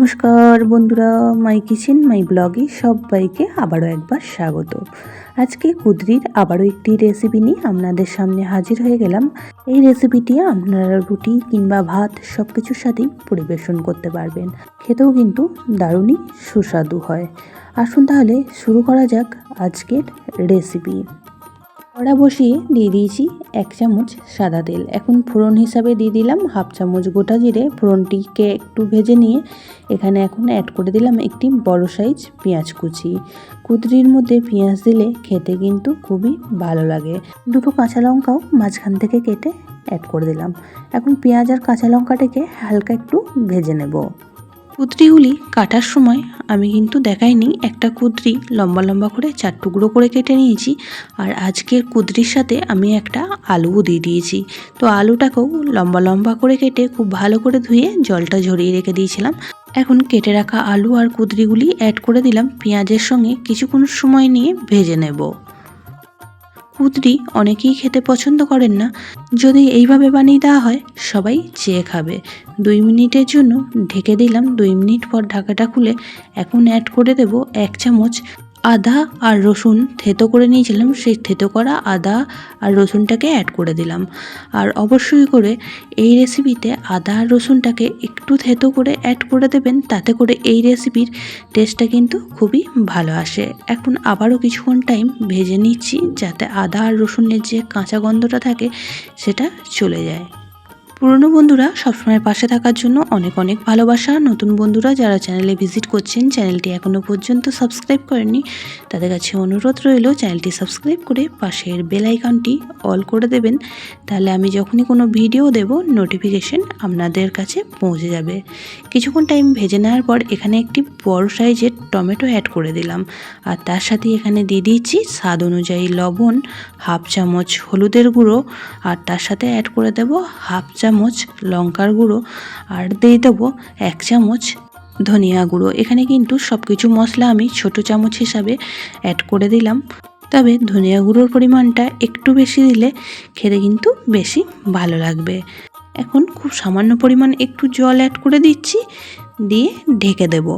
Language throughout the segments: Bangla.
নমস্কার বন্ধুরা, মাই কিচেন, মাই ব্লগে সবাইকে আবারও একবার স্বাগত। আজকে কুদরির আবারও একটি রেসিপি নিয়ে আপনাদের সামনে হাজির হয়ে গেলাম। এই রেসিপিটি আপনারা রুটি কিংবা ভাত সব কিছুর সাথেই পরিবেশন করতে পারবেন। খেতেও কিন্তু দারুণই সুস্বাদু হয়। আসুন তাহলে শুরু করা যাক আজকের রেসিপি কড়া বসিয়ে দিয়ে দিয়েছি এক চামচ সাদা তেল। এখন ফোড়ন হিসাবে দিয়ে দিলাম হাফ চামচ গোটা জিরে। ফোড়নটিকে একটু ভেজে নিয়ে এখানে এখন অ্যাড করে দিলাম একটি বড় সাইজ পেঁয়াজ কুচি। কুদরির মধ্যে পেঁয়াজ দিলে খেতে কিন্তু খুবই ভালো লাগে। দুটো কাঁচা লঙ্কাও মাঝখান থেকে কেটে অ্যাড করে দিলাম। এখন পেঁয়াজ আর কাঁচা লঙ্কাটাকে হালকা একটু ভেজে নেব। কুদরিগুলি কাটার সময় আমি কিন্তু দেখাইনি। একটা কুদরি লম্বা লম্বা করে চার টুকরো করে কেটে নিয়েছি আর আজকের কুদরির সাথে আমি একটা আলুও দিয়ে দিয়েছি। তো আলুটাকেও লম্বা লম্বা করে কেটে খুব ভালো করে ধুয়ে জলটা ঝরিয়ে রেখে দিয়েছিলাম। এখন কেটে রাখা আলু আর কুদরিগুলি অ্যাড করে দিলাম। পেঁয়াজের সঙ্গে কিছুক্ষণ সময় নিয়ে ভেজে নেব। কুদরি অনেকেই খেতে পছন্দ করেন না। যদি এইভাবে বানিয়ে দেওয়া হয়, সবাই চেয়ে খাবে। দুই মিনিটের জন্য ঢেকে দিলাম। দুই মিনিট পর ঢাকাটা খুলে এখন অ্যাড করে দেব এক চামচ আদা আর রসুন থেতো করে নিয়েছিলাম, সেই থেতো করা আদা আর রসুনটাকে অ্যাড করে দিলাম। আর অবশ্যই করে এই রেসিপিতে আদা আর রসুনটাকে একটু থেতো করে অ্যাড করে দেবেন, তাতে করে এই রেসিপির টেস্টটা কিন্তু খুবই ভালো আসে। এখন আবারও কিছুক্ষণ টাইম ভেজে নিচ্ছি, যাতে আদা আর রসুনের যে কাঁচা গন্ধটা থাকে, সেটা চলে যায়। পুরনো বন্ধুরা সবসময় পাশে থাকার জন্য অনেক অনেক ভালোবাসা। নতুন বন্ধুরা যারা চ্যানেলে ভিজিট করছেন, চ্যানেলটি এখনও পর্যন্ত সাবস্ক্রাইব করেননি, তাদের কাছে অনুরোধ রইল চ্যানেলটি সাবস্ক্রাইব করে পাশের বেল আইকনটি অল করে দেবেন। তাহলে আমি যখনই কোনো ভিডিও দেব, নোটিফিকেশন আপনাদের কাছে পৌঁছে যাবে। কিছুক্ষণ টাইম ভেজে নেওয়ার পর এখানে একটি বড় সাইজের টমেটো অ্যাড করে দিলাম। আর তার সাথে এখানে দিয়ে দিয়েছি স্বাদ অনুযায়ী লবণ, হাফ চামচ হলুদের গুঁড়ো। আর তার সাথে অ্যাড করে দেব হাফ চামচ লঙ্কার গুঁড়ো আর দিয়ে দেবো এক চামচ ধনিয়া গুঁড়ো। এখানে কিন্তু সব কিছু মশলা আমি ছোট চামচ হিসাবে অ্যাড করে দিলাম। তবে ধনিয়া গুঁড়োর পরিমাণটা একটু বেশি দিলে খেতে কিন্তু বেশি ভালো লাগবে। এখন খুব সামান্য পরিমাণ একটু জল অ্যাড করে দিচ্ছি, দিয়ে ঢেকে দেব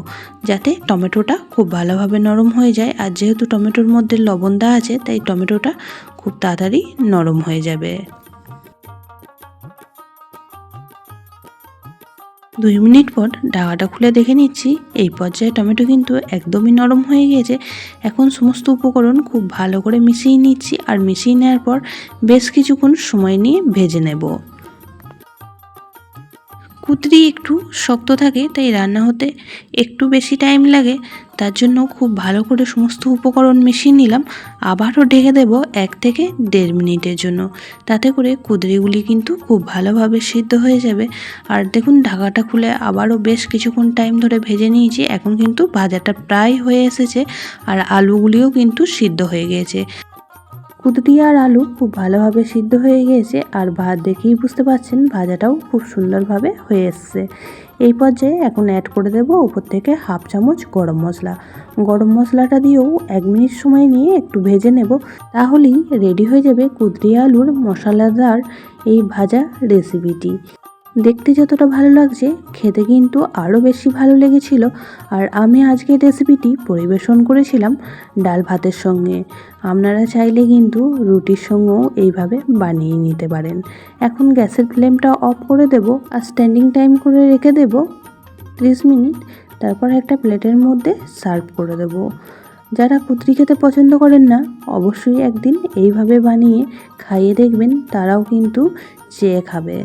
যাতে টমেটোটা খুব ভালোভাবে নরম হয়ে যায়। আর যেহেতু টমেটোর মধ্যে লবণ দেওয়া আছে, তাই টমেটোটা খুব তাড়াতাড়ি নরম হয়ে যাবে। দুই মিনিট পর ঢাকাটা খুলে দেখে নিচ্ছি, এই পর্যায়ে টমেটো কিন্তু একদমই নরম হয়ে গিয়েছে। এখন সমস্ত উপকরণ খুব ভালো করে মিশিয়ে নিচ্ছি আর মিশিয়ে নেওয়ার পর বেশ কিছুক্ষণ সময় নিয়ে ভেজে নেব। কুতরি একটু শক্ত থাকে, তাই রান্না হতে একটু বেশি টাইম লাগে। তার জন্য খুব ভালো করে সমস্ত উপকরণ মিশিয়ে নিলাম। আবারও ঢেকে দেব এক থেকে দেড় মিনিটের জন্য। তাতে করে কুদরিগুলি কিন্তু খুব ভালোভাবে সিদ্ধ হয়ে যাবে। আর দেখুন, ঢাকাটা খুলে আবারও বেশ কিছুক্ষণ টাইম ধরে ভেজে নিয়েছি। এখন কিন্তু ভাজাটা প্রায় হয়ে এসেছে আর আলুগুলিও কিন্তু সিদ্ধ হয়ে গিয়েছে কুদরি আর আলু খুব ভালোভাবে সিদ্ধ হয়ে গিয়েছে আর ভাত দেখেই বুঝতে পারছেন ভাজাটাও খুব সুন্দরভাবে হয়ে এসছে। এই পর্যায়ে এখন অ্যাড করে দেব উপর থেকে হাফ চামচ গরম মশলা। গরম মশলাটা দিয়েও এক মিনিট সময় নিয়ে একটু ভেজে নেব। তাহলেই রেডি হয়ে যাবে কুদরি আলুর মশলাদার এই ভাজা রেসিপিটি দেখতে যতটা ভালো লাগছে, খেতে কিন্তু আরও বেশি ভালো লেগেছিল। আর আমি আজকের রেসিপিটি পরিবেশন করেছিলাম ডাল ভাতের সঙ্গে। আপনারা চাইলে কিন্তু রুটির সঙ্গেও এইভাবে বানিয়ে নিতে পারেন। এখন গ্যাসের ফ্লেমটা অফ করে দেব আর স্ট্যান্ডিং টাইম করে রেখে দেব ত্রিশ মিনিট। তারপর একটা প্লেটের মধ্যে সার্ভ করে দেব। যারা কুতরি খেতে পছন্দ করেন না, অবশ্যই একদিন এইভাবে বানিয়ে খাইয়ে দেখবেন, তারাও কিন্তু চেয়ে খাবে।